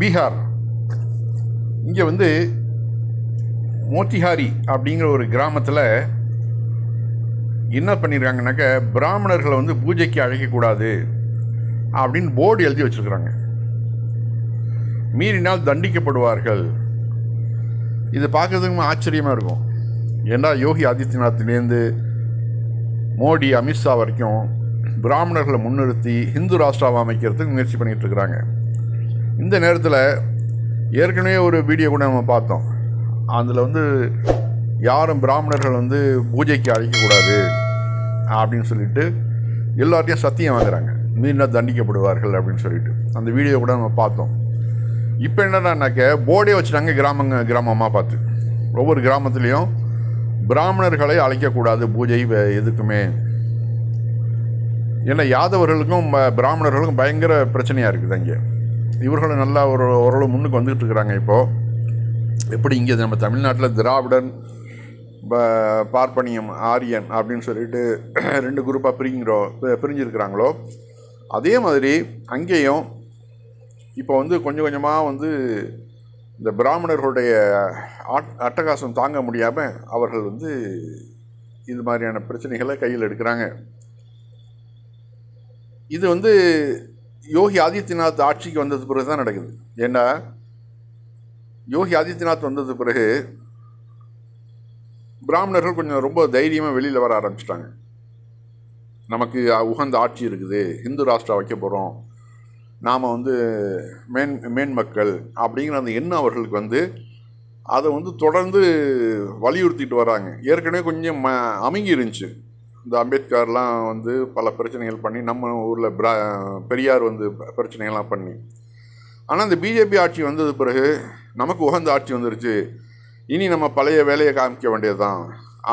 பீகார். இங்கே வந்து மோத்திஹாரி அப்படிங்கிற ஒரு கிராமத்தில் என்ன பண்ணியிருக்காங்கனாக்க பிராமணர்களை வந்து பூஜைக்கு அழைக்கக்கூடாது அப்படின்னு போர்டு எழுதி வச்சுருக்குறாங்க. மீறினால் தண்டிக்கப்படுவார்கள். இது பார்க்குறதுக்கு ஆச்சரியமாக இருக்கும். ஏன்னா யோகி ஆதித்யநாத்லேருந்து மோடி அமித்ஷா வரைக்கும் பிராமணர்களை முன்னிறுத்தி ஹிந்து ராஷ்டிராவை அமைக்கிறதுக்கு முயற்சி பண்ணிகிட்டு இருக்கிறாங்க. இந்த நேரத்தில் ஏற்கனவே ஒரு வீடியோ கூட நம்ம பார்த்தோம். அதில் வந்து யாரும் பிராமணர்கள் வந்து பூஜைக்கு அழைக்கக்கூடாது அப்படின்னு சொல்லிட்டு எல்லார்ட்டையும் சத்தியம் வாங்குறாங்க. மீறினா தண்டிக்கப்படுவார்கள் அப்படின்னு சொல்லிட்டு. அந்த வீடியோ கூட நம்ம பார்த்தோம். இப்போ என்னடானாக்க போர்டே வச்சுட்டாங்க கிராமங்க கிராமமாக பார்த்து. ஒவ்வொரு கிராமத்துலேயும் பிராமணர்களை அழைக்கக்கூடாது பூஜை எதுக்குமே. ஏன்னா யாதவர்களுக்கும் பிராமணர்களுக்கும் பயங்கர பிரச்சனையாக இருக்குது அங்கே. இவர்களும் நல்லா ஒரு ஓரளவு முன்னுக்கு வந்துக்கிட்டு இருக்கிறாங்க இப்போது எப்படி இங்கே நம்ம தமிழ்நாட்டில் திராவிடன் ப- பார்ப்பனியம் ஆரியன் அப்படின்னு சொல்லிட்டு ரெண்டு குரூப்பாக பிரிங்கிறோ பிரிஞ்சிருக்கிறாங்களோ அதே மாதிரி அங்கேயும் இப்போ வந்து கொஞ்சம் கொஞ்சமாக வந்து இந்த பிராமணர்களுடைய ஆட் அட்டகாசம் தாங்க முடியாமல் அவர்கள் வந்து இது மாதிரியான பிரச்சனைகளை கையில் எடுக்கிறாங்க. இது வந்து யோகி ஆதித்யநாத் ஆட்சிக்கு வந்தது பிறகு தான் நடக்குது. ஏன்னா யோகி ஆதித்யநாத் வந்தது பிறகு பிராமணர்கள் கொஞ்சம் ரொம்ப தைரியமாக வெளியில் வர ஆரம்பிச்சிட்டாங்க. நமக்கு உகந்த ஆட்சி இருக்குது. இந்து ராஷ்டிரா வைக்க போகிறோம் நாம் வந்து மேன் மேன்மக்கள் அப்படிங்கிற அந்த எண்ணம் அவர்களுக்கு வந்து அதை வந்து தொடர்ந்து வலியுறுத்திட்டு வராங்க. ஏற்கனவே கொஞ்சம் ம அமைங்கி இருந்துச்சு இந்த அம்பேத்கர்லாம் வந்து பல பிரச்சனைகள் பண்ணி நம்ம ஊரில் பிரா பெரியார் வந்து பிரச்சனைகள்லாம் பண்ணி. ஆனால் இந்த பிஜேபி ஆட்சி வந்தது பிறகு நமக்கு உகந்த ஆட்சி வந்துருச்சு. இனி நம்ம பழைய வேலையை காமிக்க வேண்டியது தான்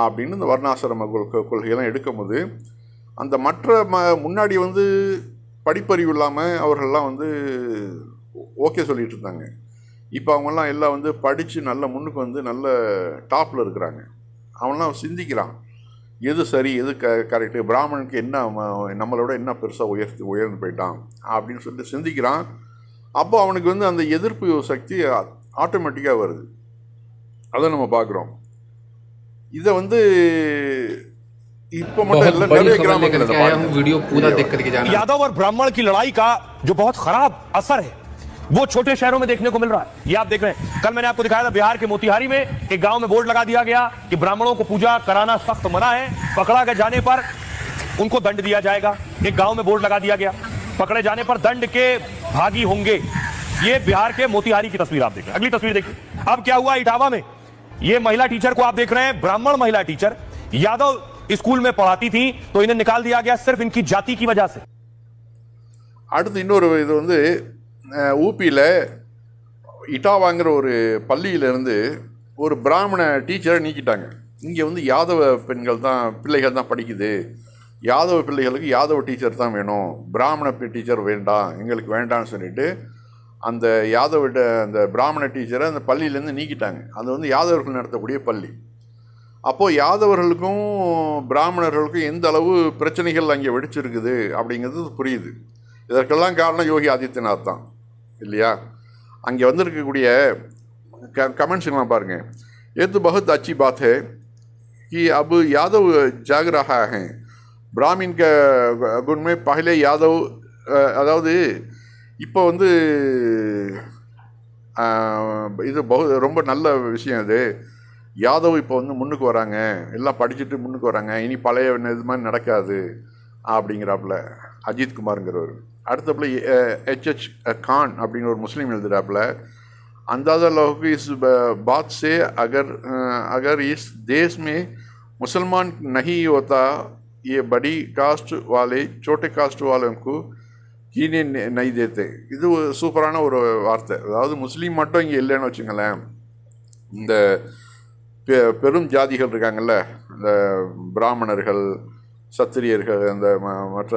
அப்படின்னு இந்த வர்ணாசிரம கொள்கை கொள்கையெல்லாம் எடுக்கும்போது அந்த மற்ற ம முன்னாடி வந்து படிப்பறிவு இல்லாமல் அவர்கள்லாம் வந்து ஓகே சொல்லிகிட்டு இருந்தாங்க. இப்போ அவங்கெல்லாம் எல்லாம் வந்து படித்து நல்ல முன்னுக்கு வந்து நல்ல டாப்பில் இருக்கிறாங்க. அவன்லாம் சிந்திக்கிறான். எது சரி எது க கரெக்டு பிராமணனுக்கு என்ன அவன் நம்மளோட என்ன பெருசாக உயர்த்து உயர்ந்து போயிட்டான் அப்படின்னு சொல்லிட்டு சிந்திக்கிறான் அப்போ அவனுக்கு வந்து அந்த எதிர்ப்பு சக்தி ஆட்டோமேட்டிக்காக வருது அதை நம்ம பார்க்குறோம் இதை வந்து இப்போ மட்டும் बहुत இல்லை बड़ी நிறைய खबर கிராமங்கள் लेकर இதை के आया हूँ பார்க்குறோம். वीडियो पूरा देख करके जाना यादव और ब्राह्मण की लड़ाई का जो बहुत खराब असर है वो छोटे शहरों में देखने को मिल रहा है ये आप देख रहे हैं कल मैंने आपको दिखाया था बिहार के मोतिहारी में एक गांव में बोर्ड लगा दिया गया कि ब्राह्मणों को पूजा कराना सख्त मना है पकड़ा गए जाने पर उनको दंड दिया जाएगा एक गांव में बोर्ड लगा दिया गया पकड़े जाने पर दंड के भागी होंगे ये बिहार के मोतिहारी की तस्वीर आप देख रहे हैं अगली तस्वीर देखिए अब क्या हुआ इटावा में ये महिला टीचर को आप देख रहे हैं ब्राह्मण महिला टीचर यादव स्कूल में पढ़ाती थी तो इन्हें निकाल दिया गया सिर्फ इनकी जाति की वजह से அடுத்து இன்னொரு இது வந்து ஊபியில் இட்டாவாங்கிற ஒரு பள்ளியிலேருந்து ஒரு பிராமண டீச்சரை நீக்கிட்டாங்க. இங்கே வந்து யாதவ பெண்கள் தான் பிள்ளைகள் தான் படிக்குது. யாதவ பிள்ளைகளுக்கு யாதவ டீச்சர் தான் வேணும். பிராமண டீச்சர் வேண்டாம் எங்களுக்கு வேண்டாம்னு சொல்லிட்டு அந்த யாதவ அந்த பிராமண டீச்சரை அந்த பள்ளியிலேருந்து நீக்கிட்டாங்க. அது வந்து யாதவர்கள் நடத்தக்கூடிய பள்ளி. அப்போது யாதவர்களுக்கும் பிராமணர்களுக்கும் எந்த அளவு பிரச்சனைகள் அங்கே வெடிச்சிருக்குது அப்படிங்கிறது புரியுது. இதற்கெல்லாம் காரணம் யோகி ஆதித்யநாத் தான். இல்லையா அங்கே வந்திருக்கக்கூடிய க கமெண்ட்ஸ்லாம் பாருங்கள் ये तो बहुत अच्छी बात है कि अब यादव जाग रहा है பிராமின் க गुण में पहले यादव அஹ், அதாவது இப்போ வந்து ஆஹ், இது பகு ரொம்ப நல்ல விஷயம் இது யாதவ் இப்போ வந்து முன்னுக்கு வராங்க எல்லாம் படிச்சுட்டு முன்னுக்கு வராங்க இனி பழைய இது மாதிரி நடக்காது அப்படிங்கிறாப்புல அஜித் குமாருங்கிறவர் அடுத்தப்புல ஹெச்ஹெச் கான் அப்படிங்கிற ஒரு முஸ்லீம் எழுதுறாப்புல अंदाज़ा लो कि इस ब- बात से अगर अ, अगर इस देश में मुसलमान नहीं होता ये बड़ी कास्ट वाले छोटे कास्ट वालों को कीने न- नहीं देते இது ஒரு சூப்பரான ஒரு வார்த்தை அதாவது முஸ்லீம் மட்டும் இங்கே இல்லைன்னு வச்சுங்களேன் இந்த பெ- பெரும் ஜாதிகள் இருக்காங்கல்ல இந்த பிராமணர்கள் சத்திரியர்கள் அந்த ம- மற்ற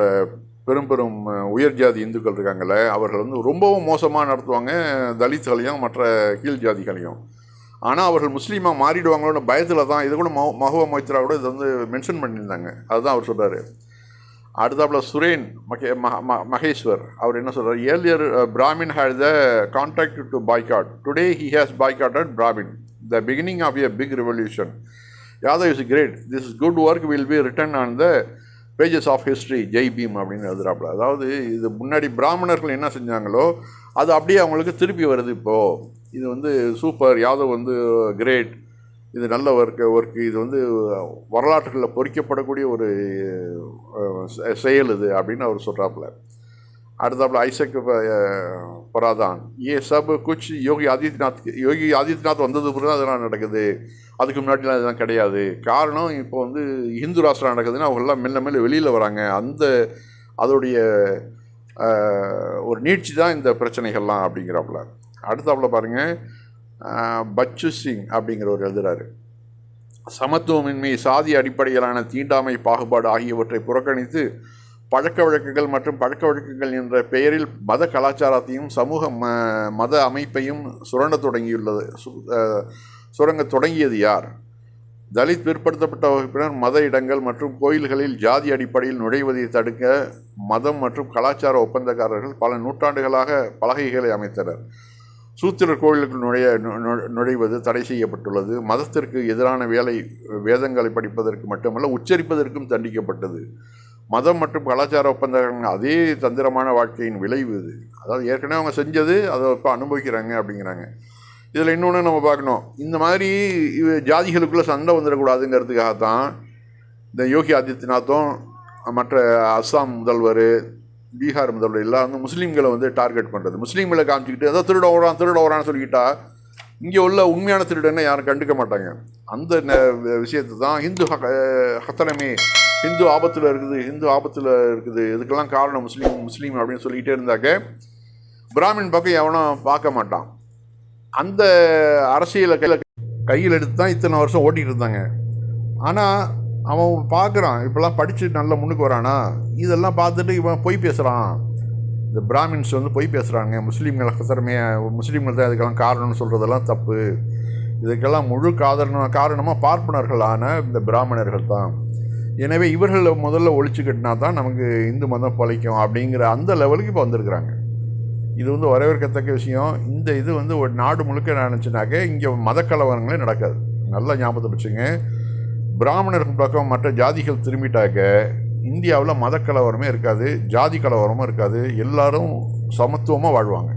பெரும் பெரும் உயர் ஜாதி இந்துக்கள் இருக்காங்கல்ல அவர்கள் வந்து ரொம்பவும் மோசமாக நடத்துவாங்க தலித்களையும் மற்ற கீழ் ஜாதிகளையும். ஆனால் அவர்கள் முஸ்லீமாக மாறிடுவாங்களோன்னு பயத்தில் தான் இது கூட மஹ மஹுவா மொய்த்ரா கூட இதை வந்து மென்ஷன் பண்ணியிருந்தாங்க. அதுதான் அவர் சொல்கிறார் அடுத்தாப்புல சுரேன் மகே மஹ- ம- மகேஸ்வர். அவர் என்ன சொல்கிறார் earlier Brahmin had the contact to boycott today he has boycotted Brahmin the beginning of a big revolution Yadav is great this good work will be written on the pages of history Jai Bhim அப்படின்னு எழுதுறாப்புல. அதாவது இது முன்னாடி பிராமணர்கள் என்ன செஞ்சாங்களோ அது அப்படியே அவங்களுக்கு திருப்பி வருது இப்போது இது வந்து சூப்பர் யாதவ் வந்து கிரேட் இது நல்ல ஒர்க் ஒர்க் இது வந்து வரலாற்றுகளில் பொறிக்கப்படக்கூடிய ஒரு செயல் இது அப்படின்னு அவர் சொல்கிறாப்புல அடுத்தாப்புல ஐசக் ப- பராதான் ஏ சப் குச் யோகி ஆதித்யநாத் யோகி ஆதித்யநாத் வந்தது பிறகு தான் அதெல்லாம் நடக்குது. அதுக்கு முன்னாடிலாம் இதெல்லாம் கிடையாது. காரணம் இப்போ வந்து இந்து ராஷ்டிரம் நடக்குதுன்னா அவங்கெல்லாம் மெல்ல மெல்ல வெளியில் வராங்க. அந்த அதோடைய ஒரு நீட்சி தான் இந்த பிரச்சனைகள்லாம் அப்படிங்கிறாப்புல. அடுத்தாப்புல பாருங்கள் பச்சு சிங் அப்படிங்கிறவர் எழுதுறாரு. சமத்துவமின்மை சாதி அடிப்படையிலான தீண்டாமை பாகுபாடு ஆகியவற்றை புறக்கணித்து பழக்க வழக்கங்கள் மற்றும் பழக்க வழக்கங்கள் என்ற பெயரில் மத கலாச்சாரத்தையும் சமூக ம மத அமைப்பையும் சுரண்ட தொடங்கியுள்ளது. சு- சுரங்க தொடங்கியது யார்? தலித் பிற்படுத்தப்பட்ட வகுப்பினர் மத இடங்கள் மற்றும் கோயில்களில் ஜாதி அடிப்படையில் நுழைவதை தடுக்க மதம் மற்றும் கலாச்சார ஒப்பந்தக்காரர்கள் பல நூற்றாண்டுகளாக பலகைகளை அமைத்தனர். சூத்திரர் கோயிலுக்கு நுழைய நு- நுழைவது தடை செய்யப்பட்டுள்ளது. மதத்திற்கு எதிரான வேலை வேதங்களை படிப்பதற்கு மட்டுமல்ல உச்சரிப்பதற்கும் தண்டிக்கப்பட்டது. மதம் மற்றும் கலாச்சார ஒப்பந்தங்கள் அதே தந்திரமான வாழ்க்கையின் விளைவு இது. அதாவது ஏற்கனவே அவங்க செஞ்சது அதை இப்போ அனுபவிக்கிறாங்க அப்படிங்கிறாங்க. இதில் இன்னொன்று நம்ம பார்க்கணும். இந்த மாதிரி இவ- ஜாதிகளுக்குள்ளே சண்டை வந்துடக்கூடாதுங்கிறதுக்காகத்தான் இந்த யோகி ஆதித்யநாத்தும் மற்ற அஸ்ஸாம் முதல்வர் பீகார் முதல்வர் எல்லாம் வந்து முஸ்லீம்களை வந்து டார்கெட் பண்ணுறது முஸ்லீம்களை காமிச்சிக்கிட்டு ஏதோ திருட ஓடுறான் திருட ஓடுறான்னு சொல்லிக்கிட்டா இங்கே உள்ள உண்மையான திருடனை யாரும் கண்டுக்க மாட்டாங்க. அந்த விஷயத்தை தான் ஹிந்து ஹ- ஹத்தனமே ஹிந்து ஆபத்தில் இருக்குது ஹிந்து ஆபத்தில் இருக்குது. இதுக்கெல்லாம் காரணம் முஸ்லீம் முஸ்லீம் அப்படின்னு சொல்லிக்கிட்டே இருந்தாக்க பிராமின் பக்கம் எவனும் பார்க்க மாட்டான். அந்த அரசியலை கையில் கையில் எடுத்து தான் இத்தனை வருஷம் ஓட்டிகிட்டு இருந்தாங்க. ஆனால் அவன் பார்க்குறான் இப்போல்லாம் படித்து நல்லா முன்னுக்கு வரானா? இதெல்லாம் பார்த்துட்டு இவன் பொய் பேசுகிறான் இந்த பிராமின்ஸ் வந்து பொய் பேசுகிறாங்க முஸ்லீம்களை திறமையாக முஸ்லீம்கள் தான் இதுக்கெல்லாம் காரணம்னு சொல்கிறதெல்லாம் தப்பு. இதுக்கெல்லாம் முழு காரணம் காரணமாக பார்ப்பனர்களான இந்த பிராமணர்கள் தான். எனவே இவர்களை முதல்ல ஒழிச்சு கட்டினா தான் நமக்கு இந்து மதம் பழைக்கும் அப்படிங்கிற அந்த லெவலுக்கு இப்போ வந்திருக்கிறாங்க. இது வந்து வரவேற்கத்தக்க விஷயம். இந்த இது வந்து ஒரு நாடு முழுக்க நினச்சினாக்க இங்கே மத கலவரங்களே நடக்காது. நல்லா ஞாபகத்தை வச்சுங்க. பிராமணர்கள் பக்கம் மற்ற ஜாதிகள் திரும்பிட்டாக்க இந்தியாவில் மதக்கலவரமே இருக்காது ஜாதி கலவரமும் இருக்காது. எல்லாரும் சமத்துவமாக வாழ்வாங்க.